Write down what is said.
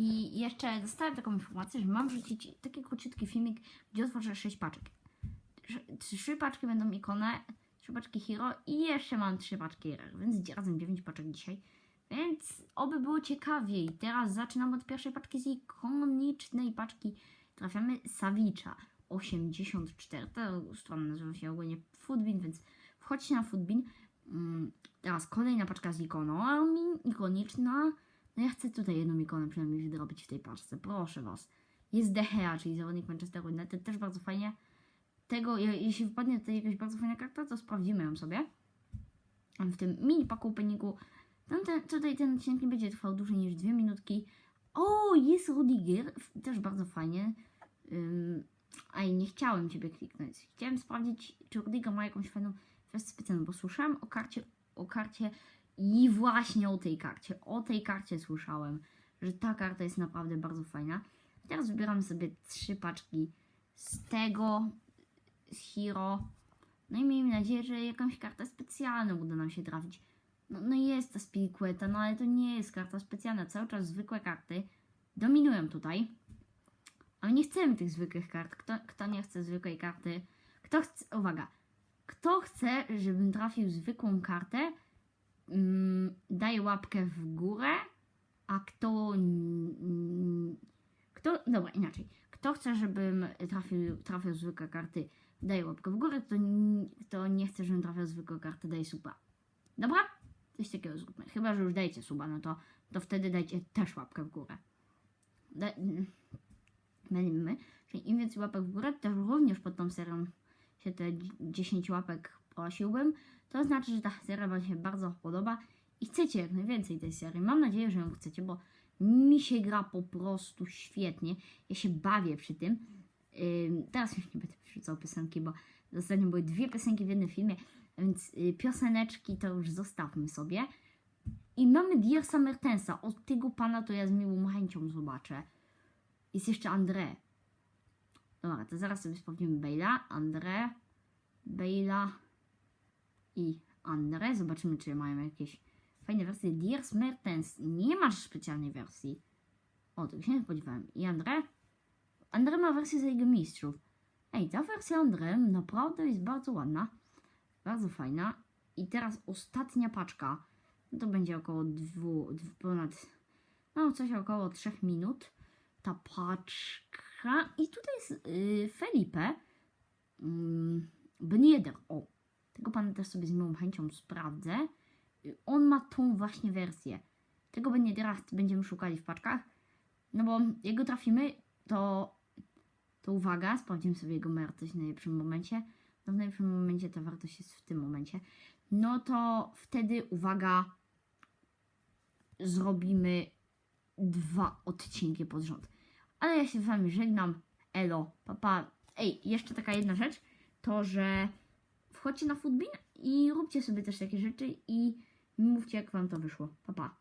I jeszcze dostałem taką informację, że mam wrzucić taki króciutki filmik, gdzie otworzę 6 paczek. Trzy paczki będą ikone, trzy paczki hero i jeszcze mam trzy paczki rare, więc razem 9 paczek dzisiaj. Więc oby było ciekawiej. Teraz zaczynam od pierwszej paczki z ikonicznej paczki. Trafiamy Savicza 84. Ta strona nazywa się ogólnie Foodbin, więc wchodźcie na Foodbin. Mm, Teraz kolejna paczka z ikoną, ikoniczna. No ja chcę tutaj jedną ikonę przynajmniej wydrobić w tej paczce, proszę Was. Jest De Gea, czyli zawodnik Manchesteru United, też bardzo fajnie. Tego, je- jeśli wpadnie tutaj jakaś bardzo fajna karta, to sprawdzimy ją sobie. W tym mini paku openingu. Ten, tutaj ten odcinek nie będzie trwał dłużej niż dwie minutki. O, jest Rudiger, też bardzo fajnie. Ym, aj, nie chciałem Ciebie kliknąć. Chciałem sprawdzić, czy Rudiger ma jakąś fajną wersję specjalną, bo słyszałem o karcie, o karcie i właśnie o tej karcie, o tej karcie słyszałem, że ta karta jest naprawdę bardzo fajna. Teraz wybieram sobie trzy paczki z tego, z Hero. No i miejmy nadzieję, że jakąś kartę specjalną uda nam się trafić. No, no jest ta Spiliqueta, no ale to nie jest karta specjalna. Cały czas zwykłe karty dominują tutaj. Ale nie chcemy tych zwykłych kart. Kto, kto nie chce zwykłej karty? Kto chce, uwaga, kto chce, żebym trafił zwykłą kartę, daje łapkę w górę, a kto. mm, Kto. Dobra, inaczej. Kto chce, żebym trafił, trafił zwykłe karty, daje łapkę w górę, kto, kto nie chce, żebym trafił zwykłe karty, daje suba. Dobra? Coś takiego zróbmy. Chyba, że już dajecie suba, no to, to wtedy dajcie też łapkę w górę. Da, Mylimy. Czyli im więcej łapek w górę, też również pod tą serią się te 10 łapek prosiłbym. To znaczy, że ta seria Wam się bardzo podoba i chcecie jak najwięcej tej serii. Mam nadzieję, że ją chcecie, bo mi się gra po prostu świetnie. Ja się bawię przy tym. Ym, teraz już nie będę wrzucał piosenki, bo ostatnio były dwie piosenki w jednym filmie, więc y, pioseneczki to już zostawmy sobie. I mamy Diersa Mertensa. Od tego pana to ja z miłą chęcią zobaczę. Jest jeszcze André. Dobra, to zaraz sobie sprawdzimy Bale'a, André, Bale'a i André. Zobaczymy, czy mają jakieś fajne wersje. Diers Mertens. Nie masz specjalnej wersji. O, tego się nie spodziewałem. I André? André ma wersję z Ligy Mistrzów. Ej, ta wersja André naprawdę jest bardzo ładna. Bardzo fajna. I teraz ostatnia paczka. No to będzie około dwu, dwu ponad, no coś około 3 minut. Ta paczka. I tutaj jest y, Felipe. Mm, Benieder. O, tego pana też sobie z miłą chęcią sprawdzę. Y, On ma tą właśnie wersję. Tego Beniedera będziemy szukali w paczkach. No bo jak go trafimy, to, to uwaga, sprawdzimy sobie jego wartość w najlepszym momencie. No w najlepszym momencie ta wartość jest w tym momencie. No to wtedy, uwaga, zrobimy dwa odcinki pod rząd. Ale ja się z wami żegnam. Elo, papa. Ej, jeszcze taka jedna rzecz, to że wchodźcie na Foodbin i róbcie sobie też takie rzeczy i mówcie jak wam to wyszło. Papa. Pa.